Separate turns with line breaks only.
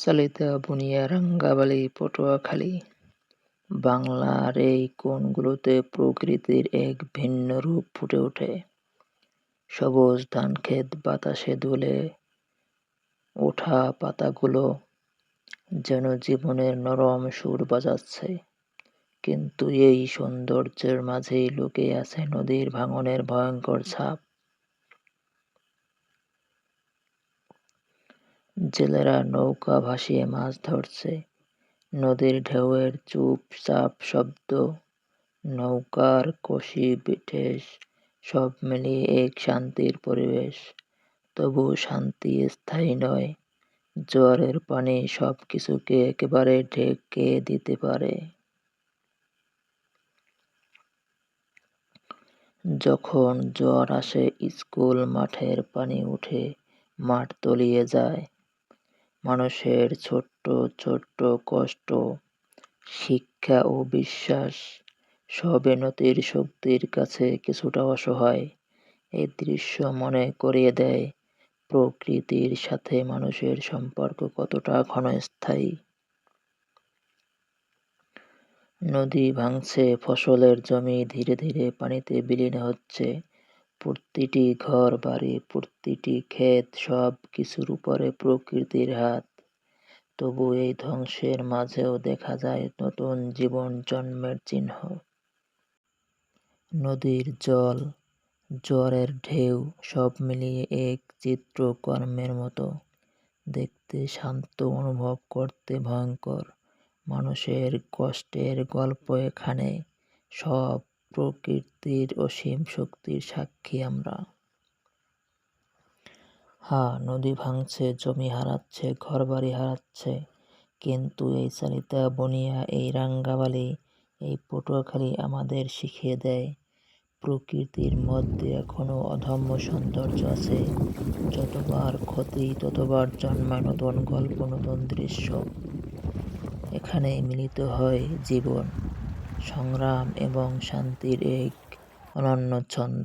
চালিতা বুনিয়া রাঙ্গাবালী পটুয়াখালী বাংলার এই কোণগুলোতে প্রকৃতির এক ভিন্ন রূপ ফুটে ওঠে। সবুজ ধানক্ষেত, বাতাসে দুলে ওঠা পাতাগুলো যেন জীবনের নরম সুর বাজাচ্ছে। কিন্তু এই সৌন্দর্যের মাঝেই লুকিয়ে আছে নদীর ভাঙনের ভয়ঙ্কর ছাপ। জেলেরা নৌকা ভাসিয়ে মাছ ধরছে। নদীর ঢেউয়ের চুপচাপ শব্দ, নৌকার কষি বিঠেস সব মিলিয়ে এক শান্তির পরিবেশ। তবু শান্তি স্থায়ী নয়। জোয়ারের পানি সব কিছুকে একেবারে ঢেকে দিতে পারে। যখন জ্বর আসে, স্কুল মাঠের পানি উঠে মাঠ তলিয়ে যায়। মানুষের ছোট্ট ছোট্ট কষ্ট, শিক্ষা ও বিশ্বাস সবে নদীর শক্তির কাছে কিছুটা অসহায়। এই দৃশ্য মনে করিয়ে দেয় প্রকৃতির সাথে মানুষের সম্পর্ক কতটা ক্ষণস্থায়ী নদী ভাঙছে, ফসলের জমি ধীরে ধীরে পানিতে বিলীন হচ্ছে। প্রতিটি ঘর বাড়ি, প্রতিটি ক্ষেত সব কিছুর উপরে প্রকৃতির হাত। তবু এই ধ্বংসের মাঝেও দেখা যায় নতুন জীবন জন্মের চিহ্ন। নদীর জল জ্বরের ঢেউ সব মিলিয়ে এক চিত্রকর্মের মতো। দেখতে শান্ত অনুভব করতে ভয়ঙ্কর। মানুষের কষ্টের গল্প এখানে সব প্রকৃতির অসীম শক্তির সাক্ষী আমরা। হ্যাঁ নদী ভাঙছে, জমি হারাচ্ছে, ঘরবাড়ি হারাচ্ছে, কিন্তু এই চালিতা বনিয়া, এই রাঙ্গাবালি এই পটুয়াখালী আমাদের শিখিয়ে দেয়, প্রকৃতির মধ্যে এখনও অধম্য সৌন্দর্য আছে। যতবার ক্ষতি, ততবার জন্মায় নতুন গল্প, নতুন দৃশ্য। এখানে মিলিত হয় জীবন। সংগ্রাম এবং শান্তির এক অনন্য ছন্দ।